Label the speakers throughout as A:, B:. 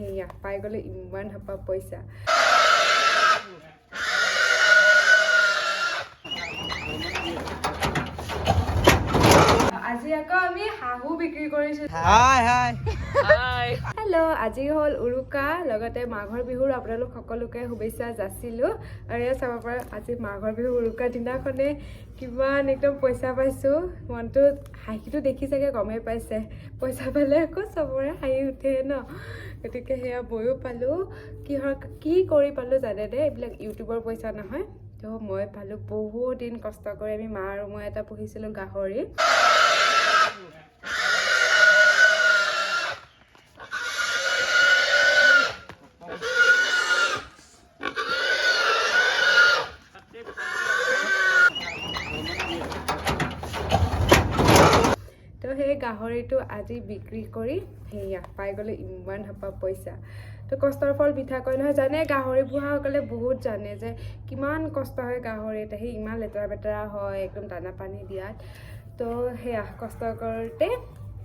A: সেয়া পাই গ'লে ইমান হাপা পইচা। আজি আকৌ আমি হাঁহো বিক্ৰী কৰিছো। হেল্ল' আজি হ'ল উৰুকা লগতে মাঘৰ বিহুৰ আপোনালোক সকলোকে শুভেচ্ছা যাচিলোঁ। আৰু এয়া চাব পাৰে আজি মাঘৰ বিহু উৰুকা দিনাখনে কিমান একদম পইচা পাইছোঁ। মনটো হাঁহিটো দেখি চাগে গমেই পাইছে। পইচা পালে আকৌ চবৰে হাঁহি উঠে ন? গতিকে সেয়া ময়ো পালোঁ। কিহৰ কি কৰি পালোঁ জানেনে এইবিলাক ইউটিউবৰ পইচা নহয়। তো মই পালোঁ বহুত দিন কষ্ট কৰি আমি মা আৰু মই এটা পুহিছিলোঁ গাহৰি। তো সেই গাহৰিটো আজি বিক্ৰী কৰি সেয়া পাই গ'লে ইমান হাপা পইচা। তো কষ্টৰ ফল মিঠা কয় নহয় জানে গাহৰি পোহাসকলে বহুত জানে যে কিমান কষ্ট হয় গাহৰিত সেই ইমান লেতেৰা পেতেৰা হয় একদম দানা পানী দিয়াত। তো সেয়া কষ্ট কৰোঁতে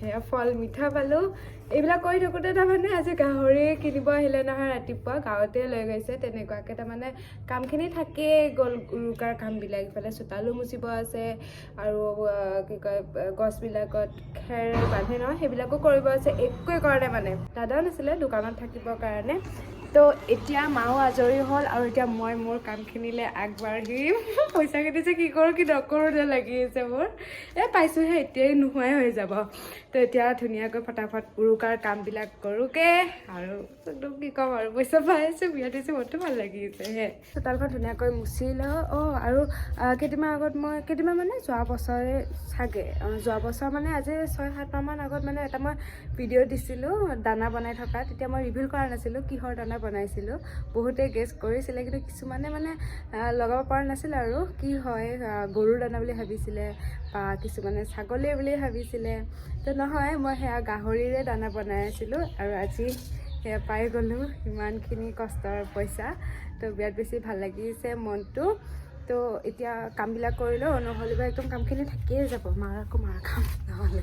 A: সেয়া ফল মিঠা পালোঁ। এইবিলাক কৰি থাকোঁতে তাৰমানে আজি গাহৰি কিনিব আহিলে নহয় ৰাতিপুৱা গাঁৱতে লৈ গৈছে। তেনেকুৱাকৈ তাৰমানে কামখিনি থাকেই গ'ল উৰুকাৰ কামবিলাক। ইফালে চোতালো মুচিব আছে আৰু কি কয় গছবিলাকত খেৰ বান্ধে নহয় সেইবিলাকো কৰিব আছে একোৱে কৰা নাই মানে। দাদাও নাছিলে দোকানত থাকিবৰ কাৰণে। তো এতিয়া মাও আজৰি হ'ল আৰু এতিয়া মই মোৰ কামখিনিলৈ আগবাঢ়িম। পইচাখিনি যে কি কৰোঁ কি নকৰোঁ যে লাগি আছে মোৰ। এই পাইছোঁহে এতিয়াই নোহোৱাই হৈ যাব। তো এতিয়া ধুনীয়াকৈ ফটাফট উৰুকাৰ কামবিলাক কৰোঁগৈ আৰু একদম কি ক'ম আৰু পইচা পাই আছোঁ বিয়া দিছোঁ মনটো ভাল লাগি আছে হে। চোতালখন ধুনীয়াকৈ মুচি লওঁ। অঁ আৰু কেইদিনমান আগত মই কেইদিনমান মানে যোৱা বছৰে চাগে যোৱা বছৰ মানে আজি ছয় সাত মাহমান আগত মানে এটা মই ভিডিঅ' দিছিলোঁ দানা বনাই থকা তেতিয়া মই ৰিভিল কৰা নাছিলোঁ কিহৰ দানা বনাইছিলোঁ। বহুতে গেছ কৰিছিলে কিন্তু কিছুমানে মানে লগাব পৰা নাছিলে আৰু কি হয় গৰুৰ দানা বুলি ভাবিছিলে বা কিছুমানে ছাগলীৰ বুলি ভাবিছিলে। তো নহয় মই সেয়া গাহৰিৰে দানা বনাই আছিলোঁ আৰু আজি সেয়া পাই গ'লোঁ ইমানখিনি কষ্টৰ পইচা। তো বিৰাট বেছি ভাল লাগিছে মনটো। তো এতিয়া কামবিলাক কৰিলেও নহ'লে বা একদম কামখিনি থাকিয়ে যাব মাৰ আকৌ মাৰ কাম নহ'লে।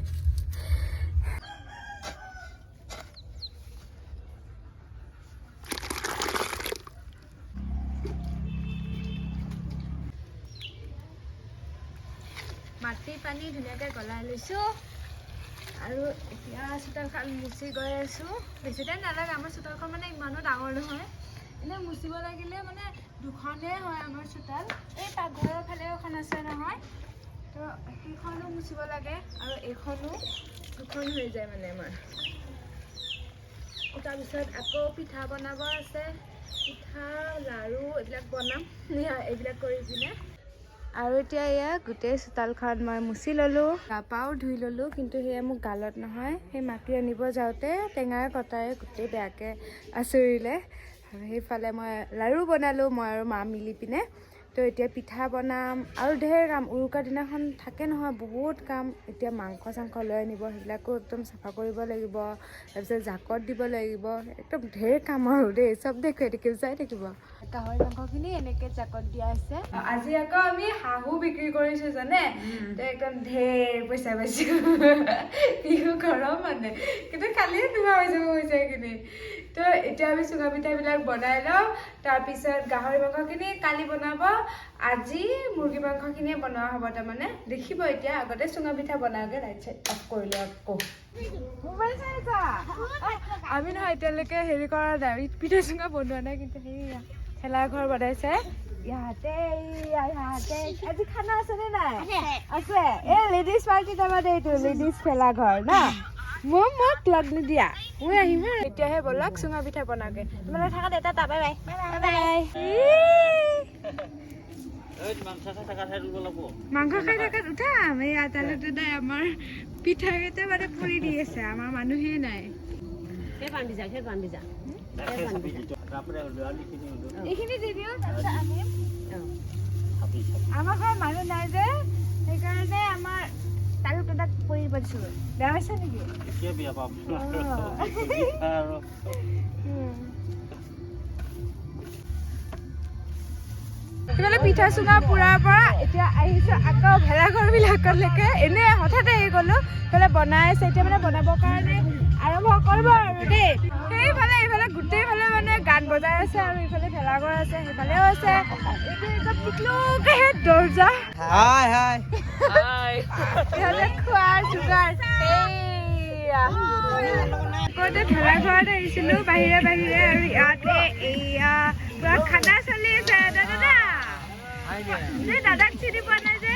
A: মাটি পানী ধুনীয়াকৈ গলাই লৈছোঁ। আৰু এতিয়া চোতালখন মুচি গৈ আছোঁ। বেছি টাইম নালাগে আমাৰ চোতালখন মানে ইমানো ডাঙৰ নহয়। এনেই মুচিব লাগিলে মানে দুখনেই হয় আমাৰ চোতাল। এই পাকঘৰৰ ফালে এখন আছে নহয় তো সেইখনো মুচিব লাগে আৰু এইখনো দুখন হৈ যায় মানে আমাৰ। তাৰপিছত আকৌ পিঠা বনাব আছে। পিঠা লাড়ু এইবিলাক বনাম। এইবিলাক কৰি পিনে। আৰু এতিয়া এয়া গোটেই চোতালখন মই মুচি ল'লোঁ। গা পাও ধুই ল'লোঁ কিন্তু সেয়া মোক গালত নহয়। সেই মাটি আনিব যাওঁতে টেঙাৰ কটাৰে গোটেই বেয়াকৈ আচৰিলে। সেইফালে মই লাড়ু বনালোঁ মই আৰু মা মিলি পিনে। তো এতিয়া পিঠা বনাম আৰু ঢেৰ কাম। উৰুকাৰ দিনাখন থাকে নহয় বহুত কাম। এতিয়া মাংস চাংস লৈ আনিব সেইবিলাকো একদম চাফা কৰিব লাগিব। তাৰপিছত জাকত দিব লাগিব। একদম ঢেৰ কাম আৰু দেই চব দেখুৱাই থাকিব চাই থাকিব। গাহৰি মাংসখিনি এনেকৈ জাকত দিয়া আছে। আজি আকৌ আমি হাঁহো বিক্ৰী কৰিছোঁ জানে? তো একদম ঢেৰ পইচা পাইছোঁ। বিহু গৰম মানে। কিন্তু কালিয়ে নোহোৱা হৈ যাব পইচাখিনি। তো এতিয়া আমি চুঙা পিঠাবিলাক বনাই লওঁ। তাৰপিছত গাহৰি মাংসখিনি কালি বনাব। আজি মুৰ্গী মাংসখিনিয়ে বনোৱা হ'ব তাৰমানে। দেখিব এতিয়া আগতে চুঙা পিঠা বনাওঁগৈ লাইট চাইট অফ কৰিলোঁ আকৌ। মোবাইল চাই আছা? আমি নহয় এতিয়ালৈকে হেৰি কৰা নাই পিঠা চুঙা বনোৱা নাই কিন্তু সেয়া ঠেলা ঘৰ বনাইছে। ইয়াতে ইয়াতে। আজি খানা আছে নে নাই? আছে। এই লেডিজ পাৰ্টি তাৰমানে এইটো লেডিজ ঠেলা ঘৰ না? মই মোক লগ নিদিয়া। মই আহিম হা। এতিয়াহে ব'লক চুঙা পিঠা বনাওঁগে। তোমালোকে থাকা দেউতা তা বাই বাই। Bye bye. মাংস খাই থকাত উঠাম। এই আদালতে আমাৰ পিঠাকেইটা মানে পৰি দি আছে। আমাৰ মানুহেই নাই। এইখিনি দি দিওঁ তাৰপিছত আনিম আমাৰ ঘৰত মানুহ নাই যে সেইকাৰণে আমাৰ তালু তাত পৰি পৰিছোঁ বেয়া পাইছা নেকি সেইফালে পিঠা চুঙা পুৰাৰ পৰা এতিয়া আহিছোঁ আকৌ ভেলাঘৰ বিলাকলৈকে। এনে হঠাতে আহি গ'লো। সেইফালে বনাই আছে এতিয়া মানে বনাবৰ কাৰণে আৰম্ভ কৰিব আৰু দেই সেইফালে এইফালে আছে আৰু ইফালে ভেলাঘৰ আছে সেইফালেও আছে দৰ্জা খোৱাৰ যোগাৰ আগতে ভেলাঘৰত আহিছিলো বাহিৰে বাহিৰে আৰু ইয়াতে এইয়া। পুৰা খানা চলি আছে দাদা দাদা। যে দাদাক চিনি পোৱা নাই যে?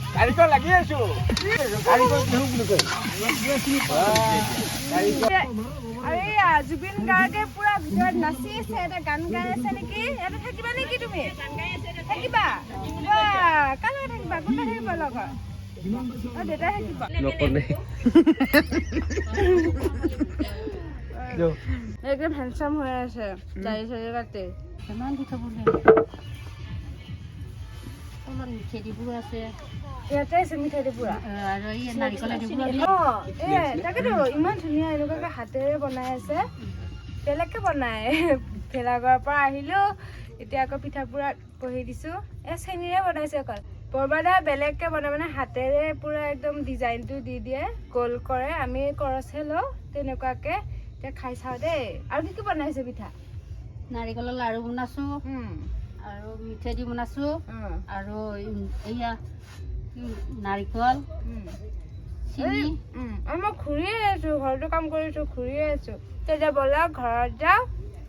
B: তোমাৰ
A: Thank you, thank you. যাবা?
B: যাওঁ
A: আৰু এইয়া জুবিন গাৰ্গে পুৰা ভিতৰত নাচি আছে এটা গান গাই আছে নেকি? ইয়াতে থাকিবা নেকি তুমি? থাকিবা? বাহ, কাৰ লগত থাকিবা? কোনটা থাকিবা লগত? অ দেউতাই থাকিব।
B: নক'লে।
A: একদম হেণ্ডচাম হৈ আছে দাড়ি চাড়ি কাটি
C: কিমান দি থ'ব অলপ মিঠে দিবোৰ আছে।
A: ইয়াতে আছে মিঠাই পুৰা
C: আৰু এই নাৰিকলে দিবোৰ
A: অ এ তাকেতো ইমান ধুনীয়া এনেকুৱাকে হাতেৰে বনাই আছে। বেলেগকে বনাই। ভেলাঘৰৰ পৰা আহিলো এতিয়া আকৌ পিঠা পুৰা বহি দিছো। এ চেনীৰে বনাইছে অকল। বৰবাদা বেলেগকে বনাই মানে হাতেৰে পুৰা একদম ডিজাইনটো দি দিয়ে গ'ল কৰে। আমি কৰচহে লওঁ তেনেকুৱাকে। এতিয়া খাই চাওঁ দেই। আৰু কি কি বনাইছে পিঠা?
C: নাৰিকলৰ লাৰু বনাইছোঁ। আৰু মিঠে দি বনাইছোঁ। আৰু উম, নাৰিকল চিনি?
A: মই ঘূৰিয়ে আছো ঘৰতো কাম কৰিছো ঘূৰিয়ে আছো। তেতিয়া ব'লা ঘৰত যাওঁ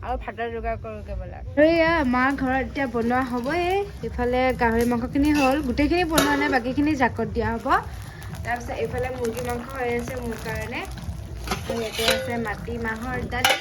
A: আৰু ভাতৰ যোগাৰ কৰোঁগে ব'লা। আৰু এয়া মাৰ ঘৰত এতিয়া বনোৱা হ'বই। ইফালে গাহৰি মাংসখিনি হ'ল। গোটেইখিনি বনোৱা নাই বাকীখিনি জাকত দিয়া হ'ব। তাৰপিছত এইফালে মুৰ্গী মাংস হৈ আছে মোৰ কাৰণে। আৰু ইয়াতে আছে মাটি মাহৰ দালি।